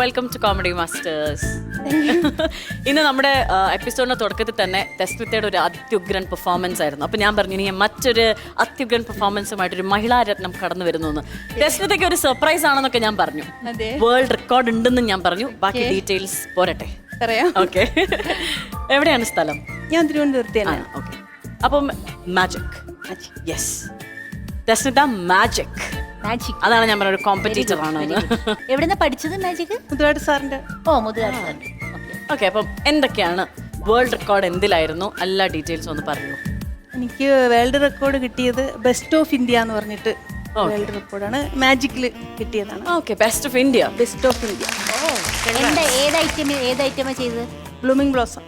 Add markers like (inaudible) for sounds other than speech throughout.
Welcome to comedy masters ഇന്ന് നമ്മുടെ എപ്പിസോഡിന്റെ തുടക്കത്തിൽ തന്നെ തെസ്മിത്തയുടെ ഒരു അത്യുഗ്രൻ പെർഫോമൻസ് ആയിരുന്നു. അപ്പൊ ഞാൻ പറഞ്ഞു ഇനി മറ്റൊരു അത്യുഗ്രൻ പെർഫോമൻസുമായിട്ട് ഒരു മഹിളാ രത്നം കടന്നു വരുന്നു എന്ന് തെസ്മിത്തയ്ക്ക് ഒരു സർപ്രൈസ് ആണെന്നൊക്കെ ഞാൻ പറഞ്ഞു. വേൾഡ് റെക്കോർഡ് ഉണ്ടെന്ന് ഞാൻ പറഞ്ഞു. ബാക്കി ഡീറ്റെയിൽസ് പോരട്ടെ. ഓക്കെ (laughs) എവിടെയാണ് സ്ഥലം? ഞാൻ തിരുവനന്തപുരത്തേനാണ് ഓക്കെ അപ്പം magic yes Thesmitha magic magic അതാണ് ഞാൻ പറഞ്ഞ ഒരു കോമ്പറ്റീറ്റർ ആണ് എവിടെന്നാ പഠിച്ചത് മാജിക് മുതുകാട് സാറിന്റെ. ഓ മുതലാളി ഓക്കെ അപ്പം എന്തൊക്കെയാണ് വേൾഡ് റെക്കോർഡ് എന്തിലായിരുന്നു? എല്ലാ ഡീറ്റെയിൽസും ഒന്ന് പറഞ്ഞു. എനിക്ക് വേൾഡ് റെക്കോർഡ് കിട്ടിയത് ബെസ്റ്റ് ഓഫ് ഇന്ത്യ എന്ന് പറഞ്ഞിട്ട് വേൾഡ് റെക്കോർഡാണ് മാജിക്കിൽ കിട്ടിയതാണ്. Okay best of India best of India എന്താ ഏത് ഐറ്റം ഏത് ഐറ്റമാ ചെയ്തത്? ബ്ലൂമിംഗ് ബ്ലോസം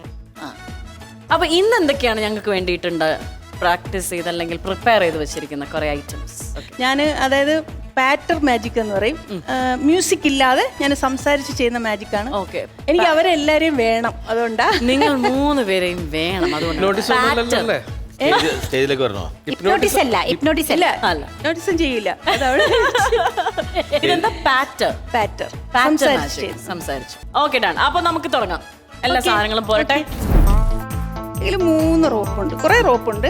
അപ്പൊ ഇന്ന് എന്തൊക്കെയാണ് ഞങ്ങൾക്ക് വേണ്ടിയിട്ടുണ്ട് പ്രാക്ടീസ് ചെയ്ത് അല്ലെങ്കിൽ പ്രിപ്പയർ ചെയ്ത് വെച്ചിരിക്കുന്ന കുറെ ഐറ്റംസ് ഞാൻ അതായത് പാറ്റർ മാജിക് എന്ന് പറയും. മ്യൂസിക് ഇല്ലാതെ ഞാൻ സംസാരിച്ച് ചെയ്യുന്ന മാജിക് ആണ്. ഓക്കെ എനിക്ക് അവരെ എല്ലാരെയും വേണം. അതുകൊണ്ടാ. നിങ്ങൾ മൂന്ന് പേരെയും വേണം. അതുകൊണ്ട് (laughs) സ്റ്റേജിലേക്ക് വരണോ? ഹിപ്നോട്ടിസ് അല്ല ഹിപ്നോട്ടിസ് അല്ല. ചെയ്യില്ല. (laughs) ഇതെന്താ? പാറ്റർ പാറ്റർ സംസാരിച്ചു സംസാരിച്ചു. ഓക്കെ ഡൺ അപ്പൊ നമുക്ക് തുടങ്ങാം. എല്ലാ സാധനങ്ങളും പോരട്ടെ? ഇതിൽ മൂന്ന് റോപ്പുണ്ട് കുറെ റോപ്പുണ്ട്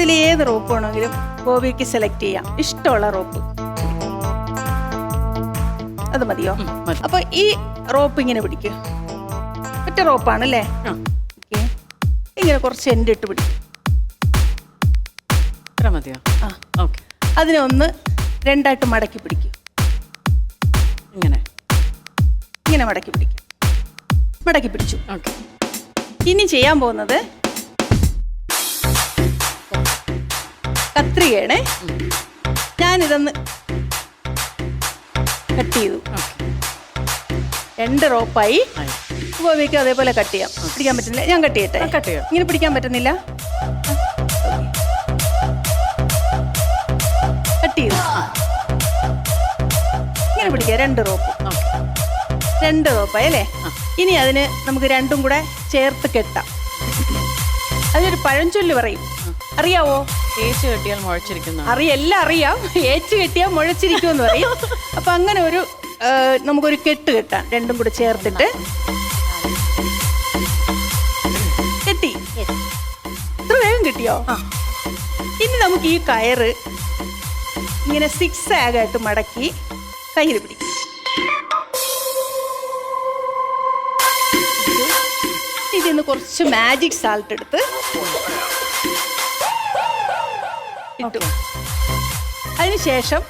ഇതിൽ ഏത് റോപ്പ് വേണമെങ്കിലും ബോബിക്ക് സെലക്ട് ചെയ്യാം. ഇഷ്ടമുള്ള റോപ്പ്. അത് മതിയോ? മതി. അപ്പൊ ഈ റോപ്പ് ഇങ്ങനെ പിടിക്കുക ഒറ്റ റോപ്പാണ് അല്ലേ. ഇങ്ങനെ കുറച്ച് എന്റെ ഇട്ട് പിടിക്കും. മതിയോ? ആ. ഓക്കെ. അതിനെ ഒന്ന് രണ്ടായിട്ട് മടക്കി പിടിക്കും. ഇങ്ങനെ. ഇങ്ങനെ മടക്കി പിടിക്കും. മടക്കി പിടിച്ചു. ഓക്കെ. ഇനി ചെയ്യാൻ പോകുന്നത് കത്രികയാണ് ഞാനിതൊന്ന് കട്ട് ചെയ്തു. രണ്ട് റോപ്പായി. ഗോപിക്ക് അതേപോലെ കട്ട് ചെയ്യാം. പിടിക്കാൻ പറ്റുന്നില്ല. ഞാൻ കട്ട് ചെയ്യട്ടെ? കട്ട് ചെയ്യാം. ഇങ്ങനെ പിടിക്കാൻ പറ്റുന്നില്ല? കട്ട് ചെയ്തു. ഇങ്ങനെ പിടിക്കാം രണ്ട് റോപ്പ്. രണ്ട് റോപ്പായി അല്ലേ? ഇനി അതിന് നമുക്ക് രണ്ടും കൂടെ ചേർത്ത് കെട്ടാം. അതിനൊരു പഴഞ്ചൊല്ല് പറയും. അറിയാവോ? തേച്ച് കെട്ടിയാൽ മുഴച്ചിരിക്കുന്ന. അറിയ എല്ലാം അറിയാം. ഏച്ചു കെട്ടിയാൽ മുഴച്ചിരിക്കുമെന്ന് പറയും. അപ്പൊ അങ്ങനെ ഒരു നമുക്കൊരു കെട്ട് കെട്ടാം. രണ്ടും കൂടെ ചേർത്തിട്ട്. കെട്ടി. ഇത്ര വേഗം കിട്ടിയോ? ഇനി നമുക്ക് ഈ കയറ് ഇങ്ങനെ സിക്സ് ആയിട്ട് മടക്കി കയ്യിൽ പിടിക്കും. ഇതിന്ന് കുറച്ച് മാജിക് സാൾട്ട് എടുത്ത് ഇട്ടു അതിനുശേഷം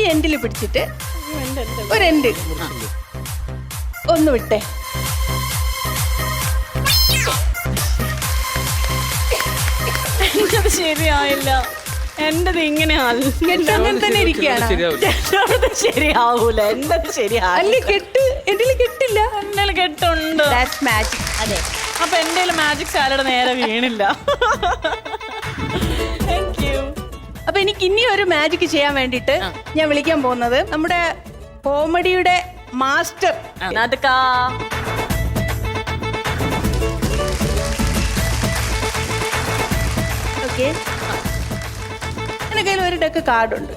ഈ എൻഡിൽ പിടിച്ചിട്ട് ഒരു എൻഡ് ഒന്ന് വിട്ടേ. ശരിയായില്ല. എന്റത് ഇങ്ങനെയാണ് അങ്ങനെ തന്നെ ഇരിക്കുകയാണ്. ശരിയാവൂല. എന്റത് ശരിയാവില്ല അല്ല കെട്ട് എൻഡിൽ കെട്ടില്ല? എന്റെ കെട്ടുണ്ട്? ദാറ്റ്സ് മാജിക് അതെ. അപ്പൊ എന്റെ മാജിക് സാലഡ് നേരെ വീണില്ല. എനിക്ക് ഇനി ഒരു മാജിക് ചെയ്യാൻ വേണ്ടിട്ട് ഞാൻ വിളിക്കാൻ പോകുന്നത് നമ്മുടെ കോമഡിയുടെ മാസ്റ്റർ. ഓക്കെ. എന്റെ കയ്യിൽ ഒരു ഡെക്ക് കാർഡുണ്ട്.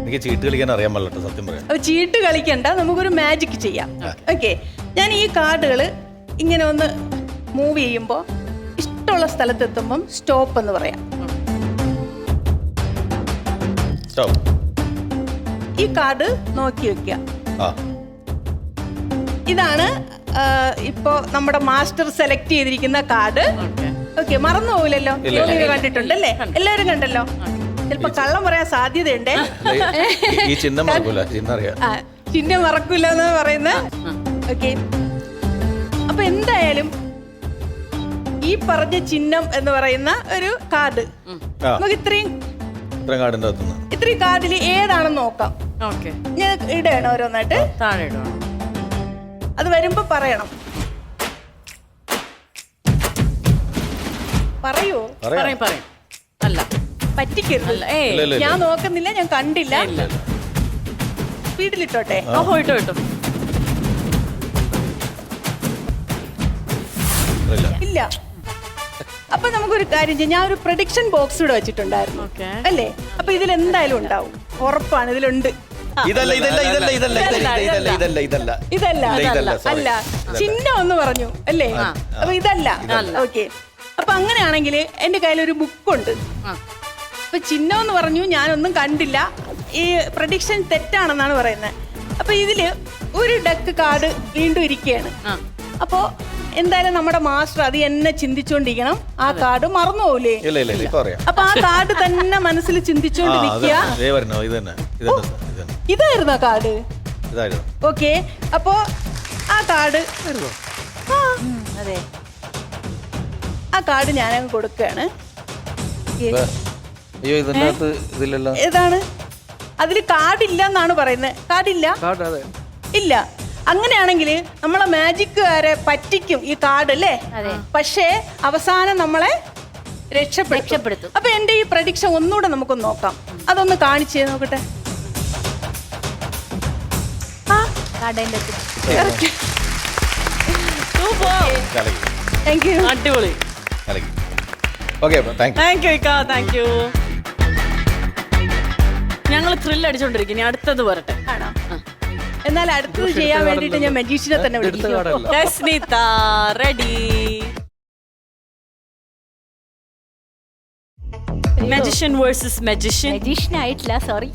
എനിക്ക് ചീട്ട് കളിക്കാൻ അറിയാൻ പാടില്ല കേട്ടോ, സത്യം പറയാം. അപ്പൊ ചീട്ട് കളിക്കണ്ട നമുക്കൊരു മാജിക് ചെയ്യാം. ഓക്കെ. ഞാൻ ഈ കാർഡുകൾ ഇങ്ങനെ ഒന്ന് മൂവ് ചെയ്യുമ്പോൾ ഇഷ്ടമുള്ള സ്ഥലത്തെത്തുമ്പം സ്റ്റോപ്പ് എന്ന് പറയാം. സ്റ്റോപ്പ്. ഈ കാർഡ് നോക്കി വെക്കുക. ആ. ഇതാണ് ഇപ്പോ നമ്മുടെ മാസ്റ്റർ സെലക്ട് ചെയ്തിരിക്കുന്ന കാർഡ്. ഓക്കെ. മറന്നു പോകില്ലല്ലോ. കണ്ടിട്ടുണ്ടല്ലേ? എല്ലാവരും കണ്ടല്ലോ? ചിലപ്പോ കള്ളം പറയാൻ സാധ്യതയുണ്ടേ? ഈ- ചിഹ്നം മറക്കൂല ചിഹ്നം അറിയാം. ആ, ചിഹ്നം മറക്കൂല എന്ന് പറയുന്നത് ഓക്കെ. അപ്പൊ എന്തായാലും ഈ പറഞ്ഞ ചിഹ്നം എന്ന് പറയുന്ന ഒരു കാർഡ് നമുക്ക് ഇത്രയും ഇത്രയും കാർഡിന്റെ അകത്തുനിന്ന്. ഇത്രയും കാർഡിൽ ഏതാണെന്ന് നോക്കാം. ഓക്കെ. ഞാൻ ഇടയാണ് ഓരോന്നായിട്ട്. താഴെ ഇടണം. അത് വരുമ്പോ പറയണം. പറയൂ? പറയാം. പറയും പറയും. അല്ല. പറ്റിക്കരുത്. അല്ല ഏയ്. ഇല്ല, ഇല്ല, ഞാൻ നോക്കുന്നില്ല ഞാൻ കണ്ടില്ല. ഇല്ല സ്പീഡിലിട്ടോട്ടെ ആ. പോയിട്ടോ ഇട്ടോ. ഇല്ല. ഇല്ല. അപ്പൊ നമുക്കൊരു കാര്യം ചെയ്യാം. ഞാൻ ഒരു പ്രഡിക്ഷൻ ബോക്സ് ഇവിടെ വെച്ചിട്ടുണ്ടായിരുന്നു. അല്ലേ? അപ്പൊ ഇതിൽ എന്തായാലും ഉണ്ടാവും. ഉറപ്പാണ് ഇതിലുണ്ട്. ഇതല്ല ഇതല്ല ഇതല്ല ഇതല്ല ഇതല്ല ഇതല്ല ഇതല്ല ഇതല്ല. അല്ല ചിഹ്നം ഒന്ന് പറഞ്ഞു അല്ലേ? അപ്പൊ ഇതല്ല. ഓക്കെ അപ്പൊ അങ്ങനെയാണെങ്കിൽ എന്റെ കയ്യിൽ ഒരു ബുക്കുണ്ട് അപ്പൊ ചിഹ്നം എന്ന് പറഞ്ഞു ഞാനൊന്നും കണ്ടില്ല. ഈ പ്രഡിക്ഷൻ തെറ്റാണെന്നാണ് പറയുന്നത്. അപ്പൊ ഇതിൽ ഒരു ഡക്ക് കാർഡ് വീണ്ടും ഇരിക്കുകയാണ്. അപ്പോ എന്തായാലും നമ്മുടെ മാസ്റ്റർ അത് എന്നെ ചിന്തിച്ചോണ്ടിരിക്കണം. ആ കാർഡ് മറന്നു പോകൂലേ ഇല്ല ഇല്ല ഇല്ല ഇപ്പൊ അറിയാം. അപ്പൊ ആ കാർഡ് തന്നെ മനസ്സിൽ ആ ചിന്തിച്ചുകൊണ്ട് അത് നിൽക്കുക. ഇതേ വരണോ ഇത് തന്നെ ഇത് തന്നെ ഇത് തന്നെ. ഇതായിരുന്നു ആ കാർഡ്? ഇതായിരുന്നു. ഓക്കെ അപ്പോ ആ കാർഡ് അതെ. ആ കാർഡ് ഞാൻ കൊടുക്കുകയാണ്. ഇപ്പൊ- അയ്യോ ഇതിന്റെ അകത്ത് ഇതില്ലല്ലോ. ഏതാണ്? അതിൽ കാർഡില്ല എന്നാണ് പറയുന്നത്. കാർഡില്ല കാർഡ് അതെ. ഇല്ല. അങ്ങനെയാണെങ്കിൽ നമ്മളെ മാജിക്കുകാരെ പറ്റിക്കും ഈ കാർഡ് അല്ലേ? പക്ഷേ അവസാനം നമ്മളെ രക്ഷപ്പെടുത്തും. അപ്പൊ എന്റെ ഈ പ്രഡിക്ഷൻ ഒന്നുകൂടെ നമുക്ക് നോക്കാം. അതൊന്ന് കാണിച്ചേ നോക്കട്ടെ? ഞങ്ങൾ അടിപൊളി. ഞങ്ങൾ ത്രില്ല് അടിച്ചോണ്ടിരിക്കുന്നു. അടുത്തത് വരട്ടെ. ആണോ? എന്നാൽ അടുത്തത് ചെയ്യാൻ വേണ്ടിയിട്ട് ഞാൻ മജീഷിനെ തന്നെ വിളിക്കുന്നു. വിളിക്കും ready magician versus magician magician ആയിട്ടില്ല സോറി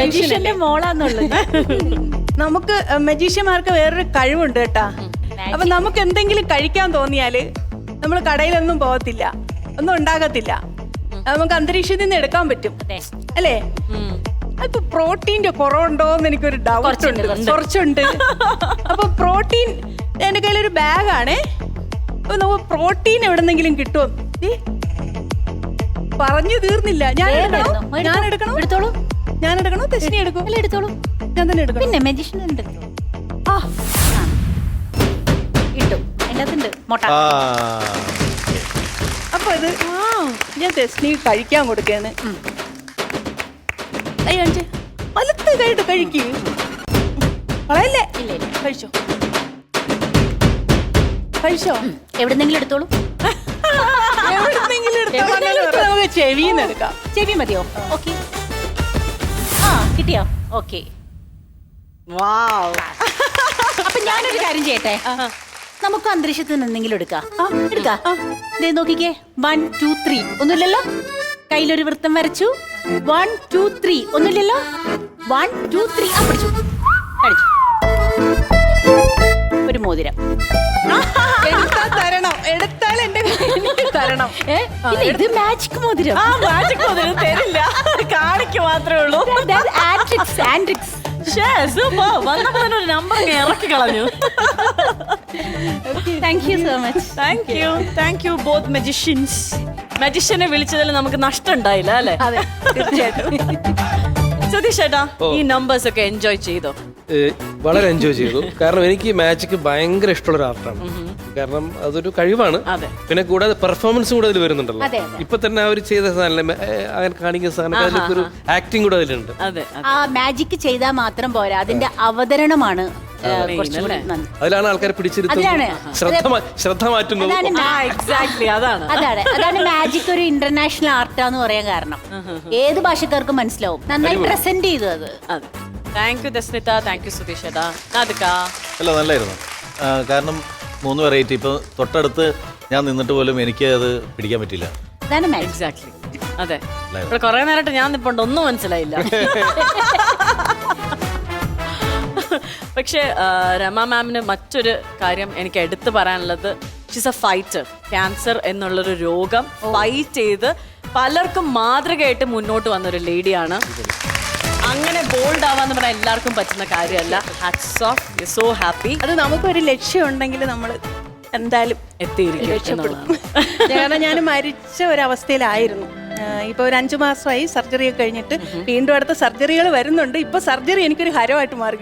മജീഷ്യന്റെ (laughs) മോളാന്നുള്ളത്. (laughs) നമുക്ക് മജീഷ്യന്മാർക്ക് വേറൊരു കഴിവുണ്ട് കേട്ടാ. അപ്പൊ നമുക്ക് എന്തെങ്കിലും കഴിക്കാൻ തോന്നിയാൽ നമ്മൾ കടയിലൊന്നും പോകത്തില്ല. ഒന്നും ഉണ്ടാകത്തില്ല. നമുക്ക് അന്തരീക്ഷത്തിൽ നിന്ന് എടുക്കാൻ പറ്റും. അല്ലേ? അപ്പൊ പ്രോട്ടീന്റെ കുറവുണ്ടോ എന്ന് എനിക്കൊരു ഡൗട്ട് ഉണ്ട്. കുറച്ചുണ്ട് അപ്പൊ പ്രോട്ടീൻ എന്റെ കയ്യിലൊരു ബാഗാണേ. അപ്പൊ നമുക്ക് പ്രോട്ടീൻ എവിടെന്നെങ്കിലും കിട്ടുമോ ദേ, പറഞ്ഞു തീർന്നില്ല. ഞാൻ എടുക്കണോ? ഞാൻ എടുക്കണോ? എടുത്തോളൂ. ഞാൻ എടുക്കണോ? തെശ്ശിനി എടുക്കും? അല്ല എടുത്തോളൂ. ഞാൻ തന്നെ എടുക്കണം? പിന്നെ മജീഷ്യൻ ഉണ്ട്. ആ. ഇട്ടു അതിന്റെ അകത്തുണ്ട് മുട്ട അപ്പൊ ഇത് ഞാൻ തെശ്ശിനി കഴിക്കാൻ കൊടുക്കാണ് അയ്യോ അഞ്ച്. വലത്ത് കൈയിട്ട് കഴിക്കൂ. കളയല്ലേ? ഇല്ല ഇല്ല. കഴിച്ചോ. കഴിച്ചോ. എവിടെന്നെങ്കിലും എടുത്തോളൂ. ചെവിന്ന് എടുക്കാം. ചെവി മതിയോ? ഓക്കെ. ആ കിട്ടിയോ? ഓക്കെ. അപ്പൊ ഞാനൊരു കാര്യം ചെയ്യട്ടെ? നമുക്ക് അന്തരീക്ഷത്തിൽ നിന്നെങ്കിലും എന്തെങ്കിലും എടുക്കാം എടുക്കാം. ദേ നോക്കിക്കേ. വൺ ടു ത്രീ ഒന്നുമില്ലല്ലോ? കയ്യിലൊരു വൃത്തം വരച്ചു. വൺ ടു ത്രീ ഒന്നുമില്ലല്ലോ? വൺ ടു ത്രീ ആ പഠിച്ചു. കഴിച്ചു ഒരു മോതിരം. എടുത്താൽ തരണം? എടുത്താൽ എന്റെ തരണം. ഏ ഇല്ല, ഇത് മാജിക് മോതിരം. ആ മാജിക് മോതിരം. തരില്ല. കാണിക്ക് മാത്രമേ ഉള്ളൂ. വന്നപ്പോ തന്നെ ഒരു നമ്പർ ഇറക്കി കളഞ്ഞു. Thank you so much thank you thank you both magicians മജിഷ്യനെ വിളിച്ചതിൽ നമുക്ക് നഷ്ടം ഉണ്ടായില്ല അല്ലെ? അതെ തീർച്ചയായിട്ടും. സതീഷ് ചേട്ടാ ഈ നമ്പേഴ്സ് ഒക്കെ എൻജോയ് ചെയ്തോ? വളരെ എൻജോയ് ചെയ്തു. കാരണം എനിക്ക് മാജിക് ഭയങ്കര ഇഷ്ടമുള്ള ഒരു ആർട്ടാണ് കാരണം അതൊരു കഴിവാണ്. അതെ. പിന്നെ കൂടാതെ പെർഫോമൻസ് കൂടെ അതിൽ വരുന്നുണ്ടല്ലോ. ഇപ്പൊ തന്നെ അവർ ചെയ്ത സാധനം അങ്ങനെ കാണിക്കുന്ന സാധനം ഒരു ആക്ടിങ് കൂടെ അതിലുണ്ട്. അതെ അതെ. ആ മാജിക് ചെയ്താൽ മാത്രം പോരാ. അതിന്റെ അവതരണമാണ് അതിലാണ് ആൾക്കാരെ പിടിച്ചിരുത്തുന്നത്. ശ്രദ്ധ മാ- ശ്രദ്ധ മാറ്റുന്നത്. അതാണ് ആ എക്സാക്ട്ലി അതാണ്. അതാണ്. അതാണ് മാജിക് ഒരു ഇന്റർനാഷണൽ ആർട്ടാന്ന് പറയാൻ കാരണം. ഏത് ഭാഷക്കാർക്കും മനസ്സിലാവും. നന്നായി പ്രസന്റ് ചെയ്തു അത്. Thank you Dasmitha thank you Sudheesh ചേട്ടാ അതുക്ക അല്ല നല്ലായിരുന്നു. ആ, കാരണം മൂന്ന് വെറൈറ്റി ഇപ്പൊ തൊട്ടടുത്ത് ഞാൻ നിന്നിട്ട് പോലും എനിക്ക് അത് പിടിക്കാൻ പറ്റില്ല അതാണ് മാജിക് എക്സാക്ട്ലി അതെ. ഇവിടെ കുറെ നേരമായിട്ട് ഞാൻ നിപ്പുണ്ട്. ഒന്നും മനസ്സിലായില്ല. (laughs) പക്ഷേ രമ മാമിന് മറ്റൊരു കാര്യം എനിക്ക് എടുത്തു പറയാനുള്ളത്. ഷിസ് എ ഫൈറ്റർ ക്യാൻസർ എന്നുള്ളൊരു രോഗം ഫൈറ്റ് ചെയ്ത് പലർക്കും മാതൃകയായിട്ട് മുന്നോട്ട് വന്നൊരു ലേഡിയാണ് അങ്ങനെ ബോൾഡ് ആവാന്ന് പറഞ്ഞാൽ എല്ലാവർക്കും പറ്റുന്ന കാര്യമല്ല. ഹാറ്റ്സ് ഓഫ് സോ ഹാപ്പി അത് നമുക്കൊരു ലക്ഷ്യം ഉണ്ടെങ്കിൽ നമ്മൾ എന്തായാലും എത്തിയിരിക്കും (laughs) കാരണം ഞാൻ മരിച്ച ഒരവസ്ഥയിലായിരുന്നു. ഇപ്പൊ ഒരു അഞ്ചു മാസമായി സർജറി ഒക്കെ കഴിഞ്ഞിട്ട് വീണ്ടും അടുത്ത സർജറികൾ വരുന്നുണ്ട്. ഇപ്പൊ സർജറി എനിക്കൊരു ഹരമായിട്ട് മാറി.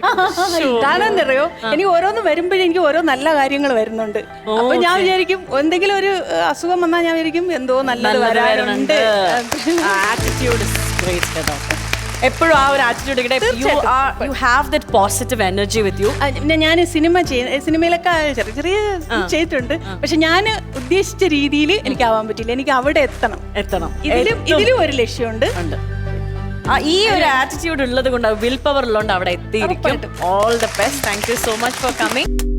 കാരണം എന്തറിയോ എനിക്ക് ഓരോന്ന് വരുമ്പോഴേ എനിക്ക് ഓരോ നല്ല കാര്യങ്ങൾ വരുന്നുണ്ട്. അപ്പൊ ഞാൻ വിചാരിക്കും എന്തെങ്കിലും ഒരു അസുഖം വന്നാൽ ഞാൻ വിചാരിക്കും എന്തോ നല്ലത് വരാറുണ്ട് ആറ്റിറ്റ്യൂഡ് ഗ്രേറ്റ് കേട്ടോ. എപ്പോഴും ആ ഒരു attitude you have that positive energy with you ഞാൻ സിനിമ സിനിമയിലൊക്കെ ചെറിയ ചെറിയ ചെയ്തിട്ടുണ്ട്. പക്ഷെ ഞാൻ ഉദ്ദേശിച്ച രീതിയിൽ എനിക്ക് ആവാൻ പറ്റില്ല എനിക്ക് അവിടെ എത്തണം. എത്തണം. ഇതിലും ഇതിലും ഒരു ലക്ഷ്യമുണ്ട്. ഉണ്ട്. ഈ ഒരു ആറ്റിറ്റ്യൂഡ് ഉള്ളത് കൊണ്ട് വിൽ പവർ ഉള്ളതുകൊണ്ട് അവിടെ എത്തിയിരിക്കും. All the best thank you so much for coming